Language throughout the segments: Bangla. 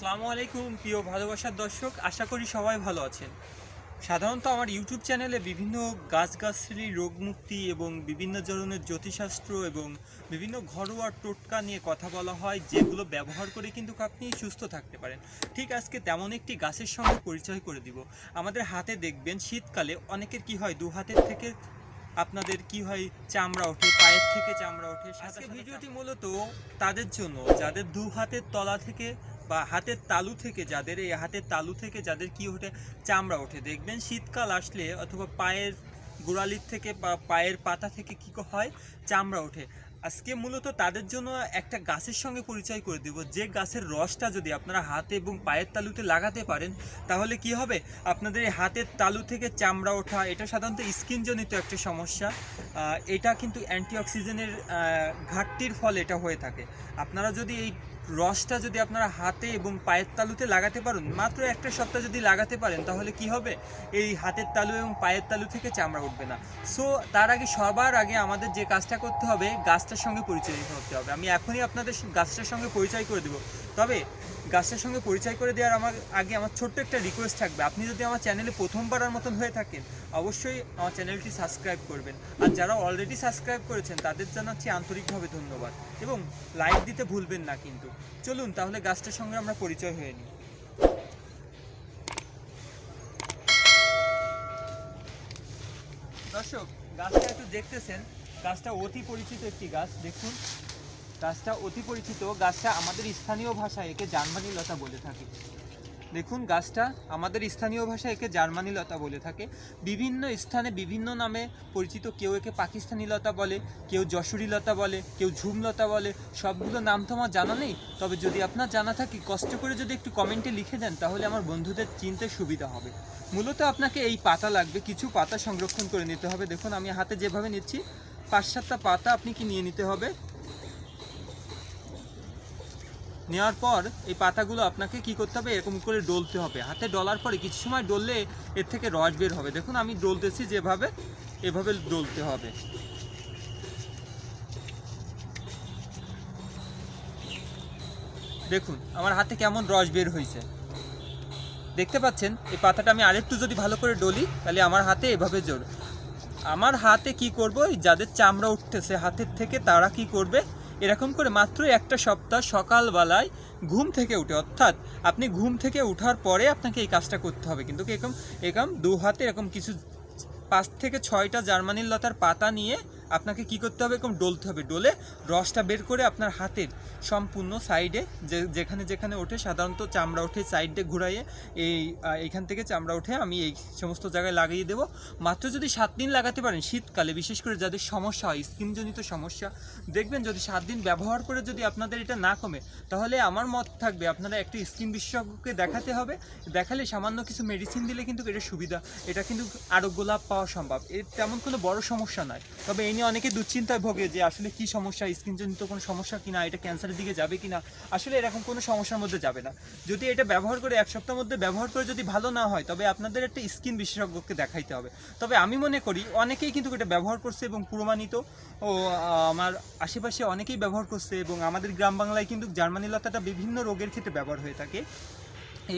আসসালামু আলাইকুম প্রিয় ভালোবাসার দর্শক আশা করি সবাই ভালো আছেন। সাধারণত আমার ইউটিউব চ্যানেলে বিভিন্ন গাছগাছালি রোগমুক্তি এবং বিভিন্ন ধরনের জ্যোতিষশাস্ত্র এবং বিভিন্ন ঘরোয়া টোটকা নিয়ে কথা বলা হয় যেগুলো ব্যবহার করে কিন্তু আপনি সুস্থ থাকতে পারেন। ঠিক আজকে তেমন একটি গাছের সঙ্গে পরিচয় করে দিব। আমাদের হাতে দেখবেন শীতকালে অনেকের কি হয় দু হাতের থেকে আপনাদের কি হয় চামড়া ওঠে পায়ের থেকে চামড়া ওঠে আজকে ভিডিওটি মূলত তাদের জন্য যাদের দু হাতের তলা থেকে বা হাতের তালু থেকে যাদের এই হাতের তালু থেকে যাদের কি ওঠে, চামড়া ওঠে। দেখবেন শীতকাল আসলে অথবা পায়ের গোড়ালির থেকে বা পায়ের পাতা থেকে কি হয়, চামড়া ওঠে। আজকে মূলত তাদের জন্য একটা গাছের সঙ্গে পরিচয় করে দেব। যে গাছের রসটা যদি আপনারা হাতে এবং পায়ের তালুতে লাগাতে পারেন, তাহলে কি হবে? আপনাদের এই হাতের তালু থেকে চামড়া ওঠা, এটা সাধারণত স্কিনজনিত একটা সমস্যা। এটা কিন্তু অ্যান্টিঅক্সিজেনের ঘাটতির ফল এটা হয়ে থাকে। আপনারা যদি এই রসটা যদি আপনারা হাতে এবং পায়ের তালুতে লাগাতে পারেন, মাত্র একটা সপ্তাহ যদি লাগাতে পারেন, তাহলে কি হবে? এই হাতের তালু এবং পায়ের তালু থেকে চামড়া উঠবে না। সো তার আগে সবার আগে আমাদের যে কাজটা করতে হবে, গাছটার সঙ্গে পরিচয় করতে হবে। আমি এখনই আপনাদের গাছটার সঙ্গে পরিচয় করে দেবো। তবে গাছটার সঙ্গে পরিচয় করে দেওয়ার আমার আগে আমার ছোট্ট একটা রিকোয়েস্ট থাকবে। আপনি যদি আমার চ্যানেলে প্রথমবারের মতন হয়ে থাকেন, অবশ্যই আমার চ্যানেলটি সাবস্ক্রাইব করবেন। আর যারা অলরেডি সাবস্ক্রাইব করেছেন, তাদের জানাচ্ছি আন্তরিকভাবে ধন্যবাদ। এবং লাইক দিতে ভুলবেন না কিন্তু। চলুন, তাহলে গাছটার সঙ্গে আমরা পরিচয় হয়ে নিই। দর্শক, গাছটা একটু দেখতেছেন। গাছটা অতি পরিচিত একটি গাছ, দেখুন। গাছটা অতি পরিচিত, গাছটা আমাদের স্থানীয় ভাষায় একে জার্মানি লতা বলে থাকে। দেখুন, গাছটা আমাদের স্থানীয় ভাষায় একে জার্মানি লতা বলে থাকে। বিভিন্ন স্থানে বিভিন্ন নামে পরিচিত, কেউ একে পাকিস্তানি লতা বলে, কেউ যশোরী লতা বলে, কেউ ঝুম লতা বলে, সবগুলো নাম তো আমার জানা নেই। তবে যদি আপনার জানা থাকে, কষ্ট করে যদি একটু কমেন্টে লিখে দেন, তাহলে আমার বন্ধুদের চিনতে সুবিধা হবে। মূলত আপনাকে এই পাতা লাগবে, কিছু পাতা সংরক্ষণ করে নিতে হবে। দেখুন, আমি হাতে যেভাবে নিচ্ছি, পাঁচ সাতটা পাতা আপনি কি নিয়ে নিতে হবে? নেওয়ার পর এই পাতাগুলো আপনাকে কি করতে হবে? এরকম করে ডলতে হবে। হাতে ডলার পরে কিছু সময় ডললে এর থেকে রস বের হবে। দেখুন, আমি ডলতেছি যেভাবে, এভাবে ডলতে হবে। দেখুন, আমার হাতে কেমন রস বের হয়েছে। দেখতে পাচ্ছেন, এই পাতাটা আমি আরেকটু যদি ভালো করে ডলি, তাহলে আমার হাতে এভাবে জোর আমার হাতে কি করব? যাদের চামড়া উঠতেছে, হাতের থেকে তারা কি করবে? এরকম করে মাত্র একটা সপ্তাহ সকালবেলায় ঘুম থেকে উঠে, অর্থাৎ আপনি ঘুম থেকে উঠার পরে আপনাকে এই কাজটা করতে হবে। কিন্তু এরকম এরকম দু হাতে এরকম কিছু পাঁচ থেকে ছয়টা জার্মানির লতার পাতা নিয়ে আপনাকে কি করতে হবে? এরকম ডলতে হবে। ডলে রসটা বের করে আপনার হাতের সম্পূর্ণ সাইডে যে, যেখানে যেখানে ওঠে, সাধারণত চামড়া ওঠে সাইডে ঘুরাইয়ে এই এখান থেকে চামড়া ওঠে আমি এই সমস্ত জায়গায় লাগিয়ে দেবো। মাত্র যদি সাত দিন লাগাতে পারেন, শীতকালে, বিশেষ করে যাদের সমস্যা হয়, স্কিনজনিত সমস্যা, দেখবেন যদি সাত দিন ব্যবহার করে যদি আপনাদের এটা না কমে, তাহলে আমার মত থাকবে আপনারা একটি স্কিন বিশেষজ্ঞকে দেখাতে হবে। দেখালে সামান্য কিছু মেডিসিন দিলে কিন্তু এটা সুবিধা। এটা কিন্তু আরোগ্য লাভ পাওয়া সম্ভব। এর তেমন কোনো বড় সমস্যা নয়। তবে এই নিয়ে অনেকে দুশ্চিন্তায় ভোগে যে আসলে কি সমস্যা, স্কিনজনিত কোনো সমস্যা কিনা, এটা ক্যান্সারের দিকে যাবে কিনা, আসলে এরকম কোনো সমস্যার মধ্যে যাবে না। যদি এটা ব্যবহার করে এক সপ্তাহের মধ্যে ব্যবহার করে যদি ভালো না হয়, তবে আপনাদের একটা স্কিন বিশেষজ্ঞকে দেখাইতে হবে। তবে আমি মনে করি অনেকেই কিন্তু এটা ব্যবহার করছে এবং প্রমাণিত। ও, আমার আশেপাশে অনেকেই ব্যবহার করছে এবং আমাদের গ্রাম বাংলায় কিন্তু জার্মানি লতাটা বিভিন্ন রোগের ক্ষেত্রে ব্যবহার হয়ে থাকে।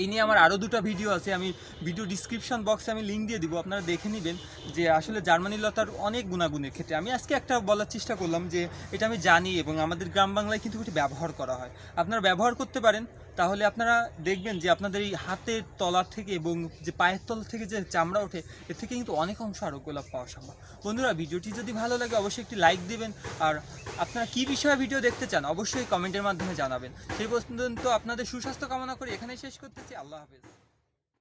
এই নিয়ে আমার আরও দুটো ভিডিও আছে, আমি ভিডিও ডিসক্রিপশন বক্সে আমি লিঙ্ক দিয়ে দিব, আপনারা দেখে নেবেন যে আসলে জার্মানি লতার অনেক গুণাগুণের ক্ষেত্রে। আমি আজকে একটা বলার চেষ্টা করলাম যে এটা আমি জানি এবং আমাদের গ্রাম বাংলায় কিন্তু এটি ব্যবহার করা হয়। আপনারা ব্যবহার করতে পারেন, তাহলে আপনারা দেখবেন যে আপনাদের এই হাতের তলা থেকে এবং যে পায়ের তলা থেকে যে চামড়া ওঠে, এর থেকে কিন্তু অনেক অংশ আরোগ্য লাভ পাওয়া সম্ভব। বন্ধুরা ভিডিওটি যদি ভালো লাগে, অবশ্যই একটি লাইক দেবেন, আর আপনারা কি বিষয়ে ভিডিও দেখতে চান, অবশ্যই কমেন্টের মাধ্যমে জানাবেন। সেই পর্যন্ত আপনাদের সুস্বাস্থ্য কামনা করে, এখানেই শেষ করতেছি, আল্লাহ হাফেজ।